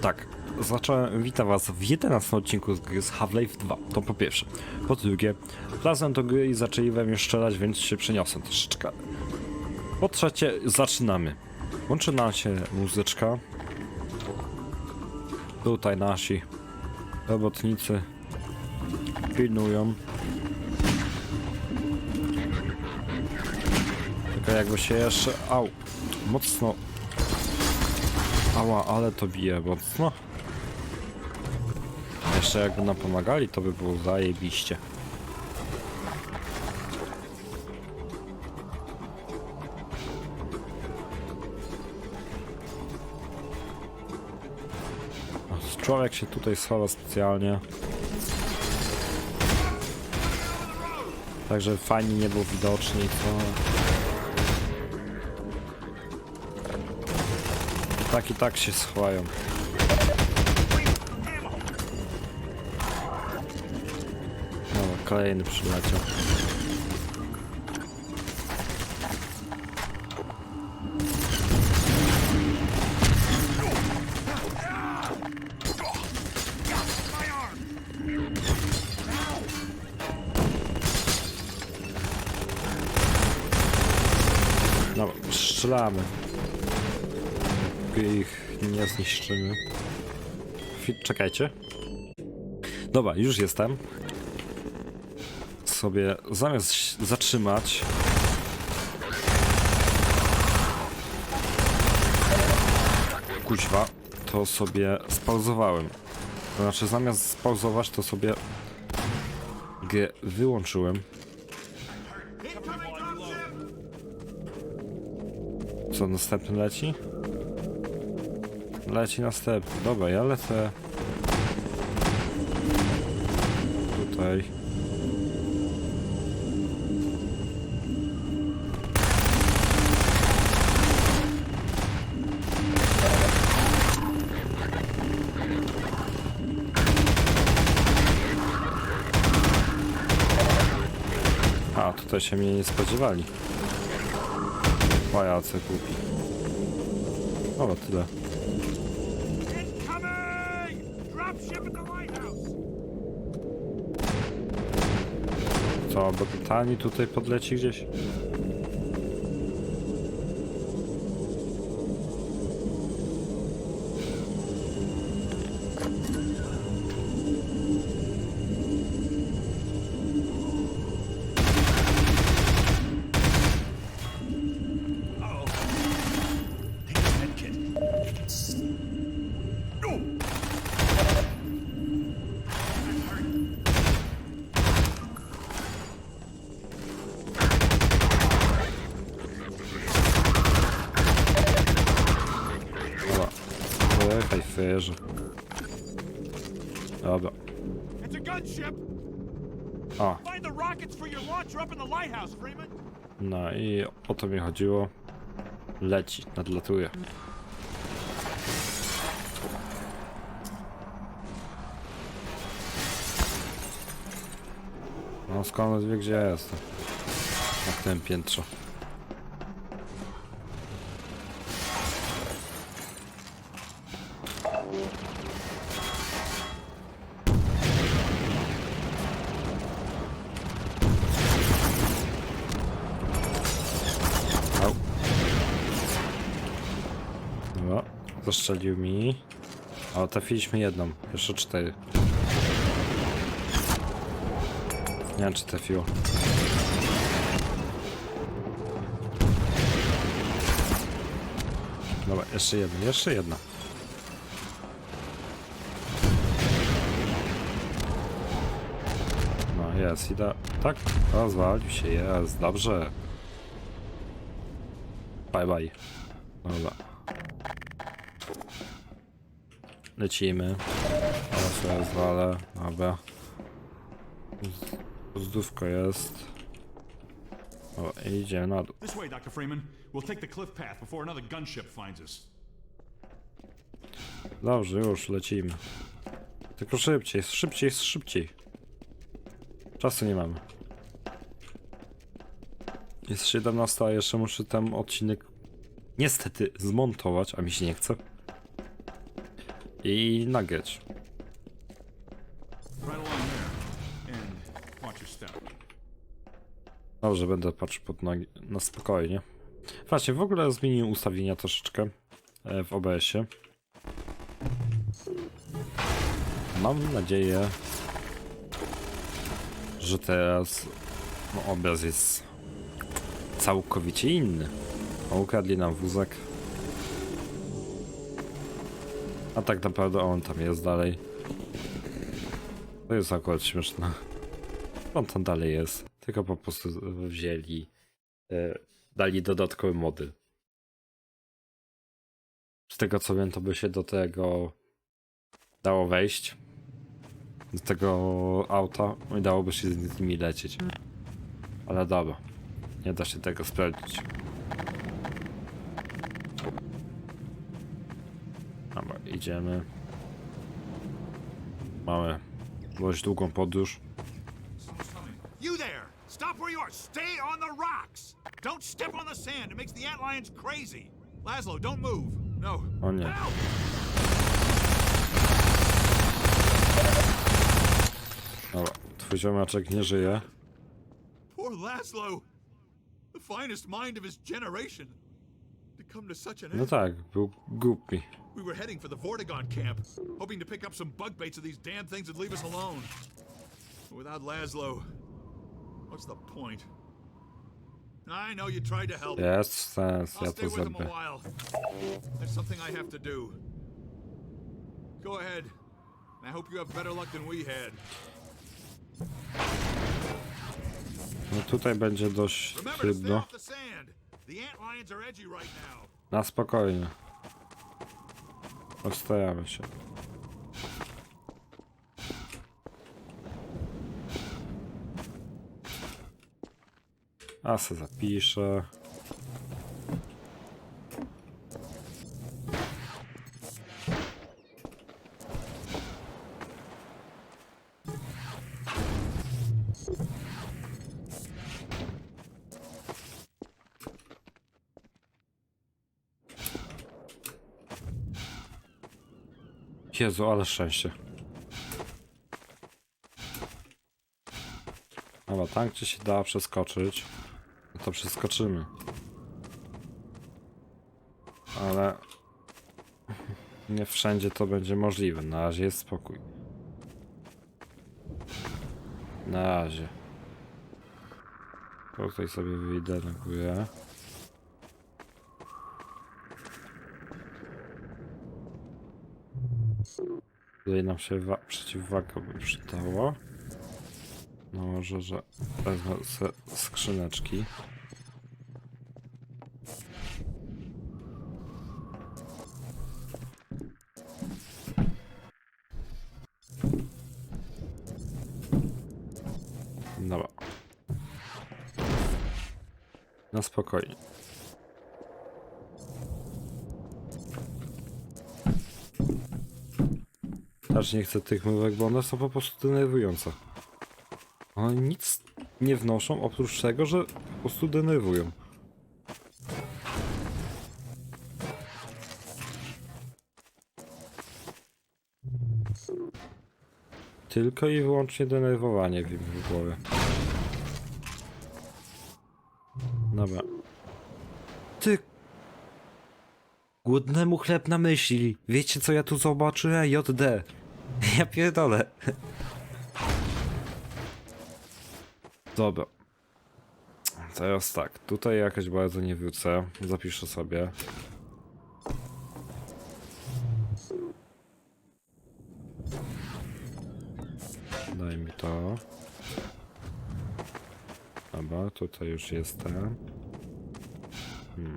Tak, zacząłem, witam was w 11 odcinku z gry z Half-Life 2, to po pierwsze. Po drugie, wlazłem do gry i zaczęli we mnie strzelać, więc się przeniosłem troszeczkę. Po trzecie, zaczynamy. Łączy nam się muzyczka. Tutaj nasi robotnicy pilnują. Tylko jakby się jeszcze... Au! Mocno... Ała, ale to bije mocno. Jeszcze jakby nam pomagali, to by było zajebiście. Człowiek się tutaj schowa specjalnie. Także fajnie nie był widoczny to... tak i tak się schowają. No, kolejny przyleciał. No, strzelamy. Ich nie zniszczymy. Czekajcie. Dobra, już jestem. Sobie zamiast zatrzymać. Kuźwa, to sobie spauzowałem. To znaczy, zamiast spauzować, to sobie G wyłączyłem. Co, następny leci? Leci następny. Dobra, ja lecę. Tutaj. A, tutaj się mnie nie spodziewali. Pajace głupi. O, tyle. Incoming! Dropship at the lighthouse! Co, Bogotani tutaj podleci gdzieś? It's a gunship! A, Find the rockets for your launcher up in the lighthouse, Freeman! no i o to mi chodziło. Leci, nadlatuje. No skąd wie gdzie ja jestem? Na tym piętrze. Zastrzelił mi. O, trafiliśmy jedną, jeszcze cztery. Nie wiem, czy trafiło. Dobra, jeszcze jedna, jeszcze jedna. No, jest, ida. Tak, rozwalił się, jest, dobrze. Bye bye. Dobra. Lecimy. Teraz sobie zwalę. Dobra. Zdówko jest. O, idzie na dół. This way, Dr. Freeman. We'll take the cliff path before another gunship finds us. Dobrze, już lecimy. Tylko szybciej, szybciej, szybciej. Czasu nie mamy. Jest 17, a jeszcze muszę ten odcinek niestety zmontować, a mi się nie chce. I nagrać. Dobrze, będę patrzył pod nogi na spokojnie. Właśnie, w ogóle zmieniłem ustawienia troszeczkę e, w OBS-ie. Mam nadzieję, że teraz no, obraz jest całkowicie inny. Ukradli nam wózek. A tak naprawdę on tam jest dalej. To jest akurat śmieszne. On tam dalej jest. Tylko po prostu wzięli, e, dali dodatkowy modyl. Z tego co wiem, to by się do tego dało wejść. Do tego auta i dałoby się z nimi lecieć. Ale dobra. Nie da się tego sprawdzić. Idziemy. Mamy dość długą podróż. You there! Stop where you are! Stay on the rocks! Don't step on the sand! It makes the antlions crazy! Laszlo, don't move! No. O nie. Dobra, twój ziomeczek nie żyje. Poor Laszlo! The finest mind of his generation! To come to such an No tak, był głupi. We were heading for the Vortigaunt camp, hoping to pick up some bug baits of these damn things would leave us alone. But without Laszlo, what's the point? I know you tried to help. Jest sens, I'll stay with him a while. There's something I have to do. Go ahead. And I hope you have better luck than we had. No tutaj będzie dość Remember to stay trudno. off the Postaramy się. A se zapiszę. Jezu, ale szczęście. Dobra, tam gdzie się da przeskoczyć, to przeskoczymy. Ale nie wszędzie to będzie możliwe. Na razie jest spokój. Na razie. Tutaj sobie wyjdę na. Tutaj nam się wa- przeciwwaga by przydało. No może, że wezmę skrzyneczki. Dobra. Na spokojnie. Aż nie chcę tych mówek, bo one są po prostu denerwujące. One nic nie wnoszą oprócz tego, że po prostu denerwują. Tylko i wyłącznie denerwowanie w głowie. Dobra. Ty... Głodnemu chleb na myśli. Wiecie co ja tu zobaczyłem? JD. Ja pierdolę. Dobra. Teraz tak, tutaj jakoś bardzo nie wrócę. Zapiszę sobie. Daj mi to. Dobra, tutaj już jestem. Hmm.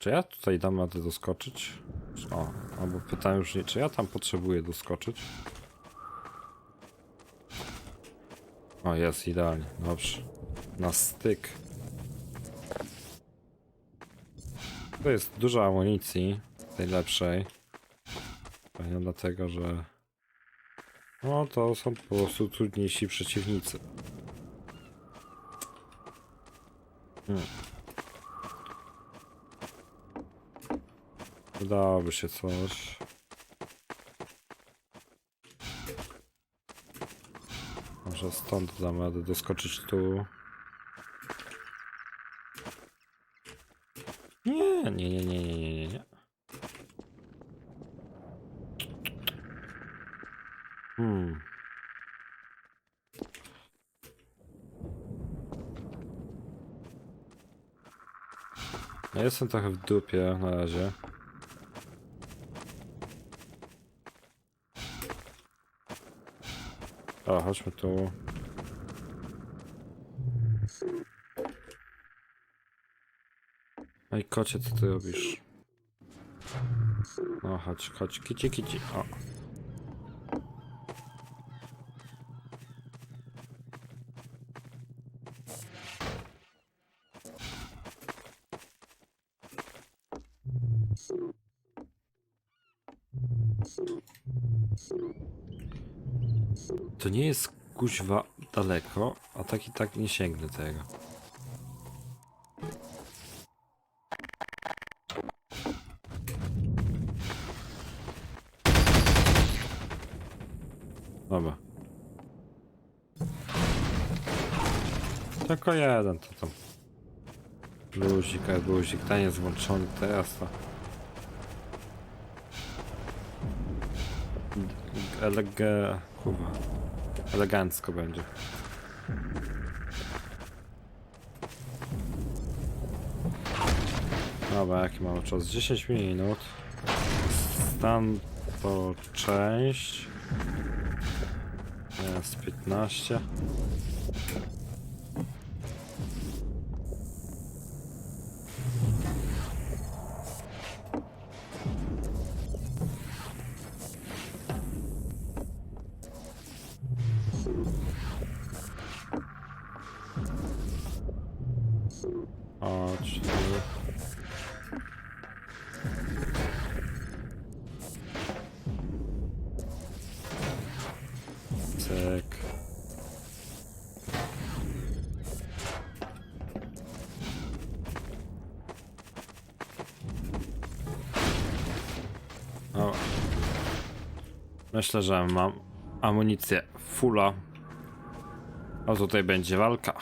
Czy ja tutaj dam radę doskoczyć? O, albo pytałem już nie, czy ja tam potrzebuję doskoczyć? O, jest idealnie, dobrze. Na styk. To jest dużo amunicji, tej lepszej. Pewnie dlatego, że... No, to są po prostu trudniejsi przeciwnicy. Wydałoby się coś. Może stąd dam radę doskoczyć tu. Nie, nie, nie, nie, nie, nie, nie, nie. Hmm. Ja jestem trochę w dupie na razie. O, chodźmy tu. Ej, kocie, co ty robisz? No, chodź, chodź, kici, kici. O. nie jest kuźwa daleko, a tak i tak nie sięgnę tego. Dobra. Tylko jeden to tam. Luzik, a luzik, taniec włączony, teraz to. Elege... Kurwa. Elegancko będzie. Dobra, jaki mamy czas? 10 minut. Stan to część. Jest 15. O. Myślę, że mam amunicję fulla. A tutaj będzie walka.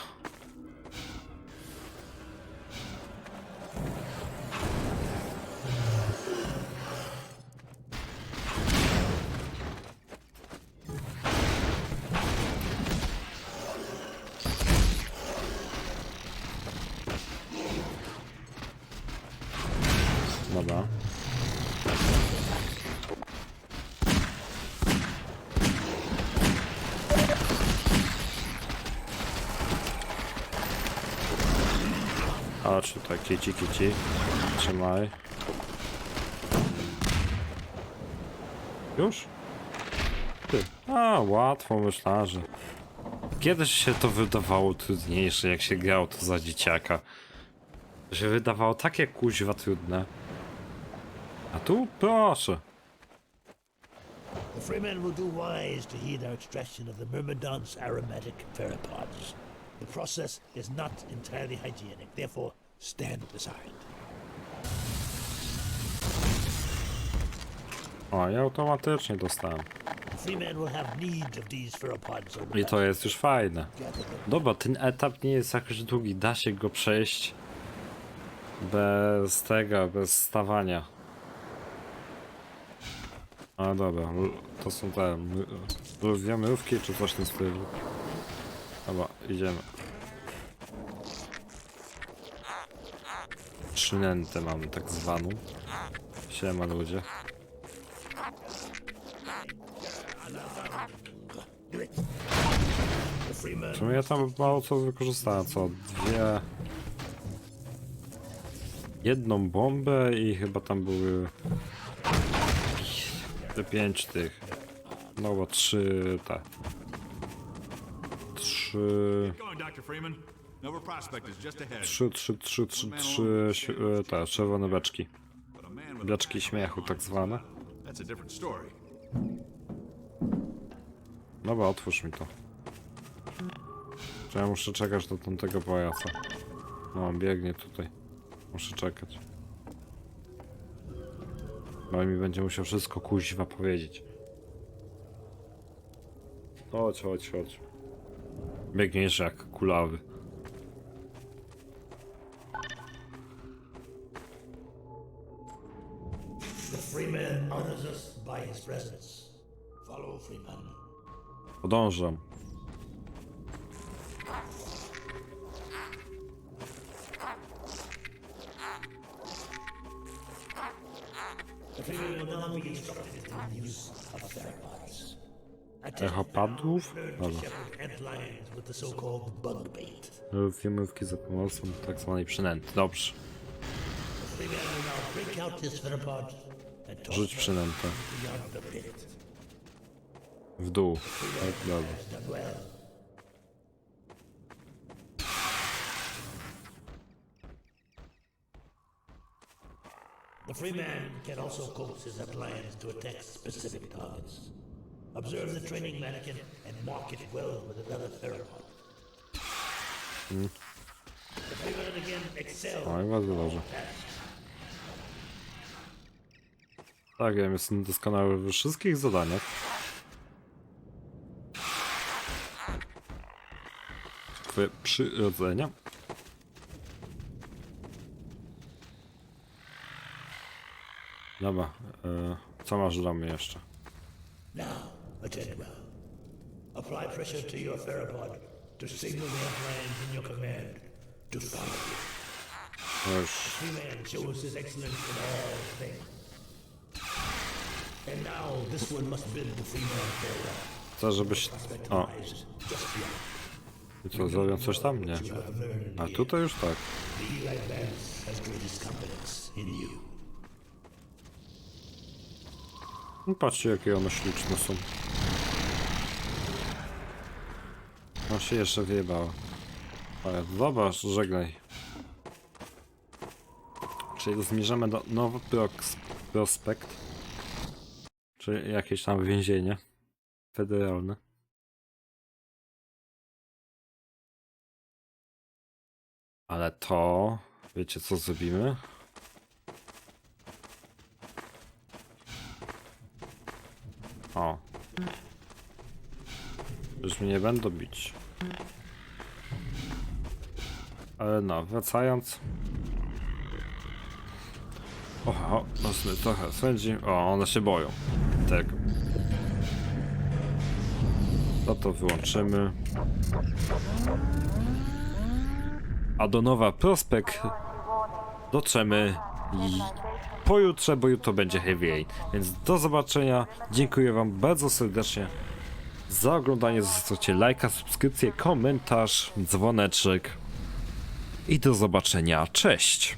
A czy tak, kici, kici. Trzymaj. Już? Ty. A, łatwo myślałem, że... Kiedyś się to wydawało trudniejsze, jak się grało to za dzieciaka. To się wydawało takie kuźwa trudne. A tu proszę. The Freemen will do wise to heed our extraction of the Myrmidon's aromatic pheropods. The process is not entirely hygienic, therefore stand aside. O, ja automatycznie dostałem. The Freemen will have need of these pheropods over I to jest już fajne. Dobra, ten etap nie jest jakoś długi, da się go przejść bez tego, bez stawania. A dobra, to są te my- lwie mrówki czy coś w tym stylu. Dobra, idziemy. Przynętę mamy tak zwaną. Siema ludzie. Czemu ja tam mało co wykorzystałem? Co? Dwie. Jedną bombę i chyba tam były. Te pięć tych. No bo trzy te. Trzy. Ahead. Trzy, trzy, trzy, trzy, trzy. Te czerwone beczki. Beczki śmiechu tak zwane. Story. Dobra, otwórz mi to. Czy ja muszę czekać do tamtego pajaca? No, biegnie tutaj. Muszę czekać. No i mi będzie musiał wszystko kuźwa powiedzieć. Chodź, chodź, chodź. Biegniesz jak kulawy. So-called bug bait. Filmówki za pomocą tak zwanej przynęty. Dobrze. Rzuć przynętę. beyond the pit. W dół. Tak, well. The Freeman can also coax his ant lions to attack specific targets. Observe the training mannequin and mark it well with another theropod. The Freeman again excels. No i bardzo dobrze. Tak, ja jestem doskonały we wszystkich zadaniach. Twoje przyrodzenia. Dobra, e, co masz dla mnie jeszcze? Now, attend well. Apply pressure to your theropod to signal the lions in your command to follow you. Już, Freeman shows his excellence in all things. And now this one must bid the Freeman farewell. Chcę żebyś... O, i co, zrobią coś tam? Nie. A tutaj już tak. No patrzcie jakie one śliczne są. No się jeszcze wyjebało. Ale zobacz, żegnaj. Czyli zmierzamy do nowy prospekt. Czyli jakieś tam więzienie. Federalne. Ale to... Wiecie co zrobimy? O. Już mnie nie będą bić. Ale no, wracając. O, o mocny trochę swędzi. O, one się boją. Tego. To to wyłączymy. A do Nowa Prospekt dotrzemy pojutrze, bo jutro będzie Heavy Rain. Więc do zobaczenia. Dziękuję Wam bardzo serdecznie za oglądanie. Zostawcie lajka, subskrypcję, komentarz, dzwoneczek. I do zobaczenia. Cześć!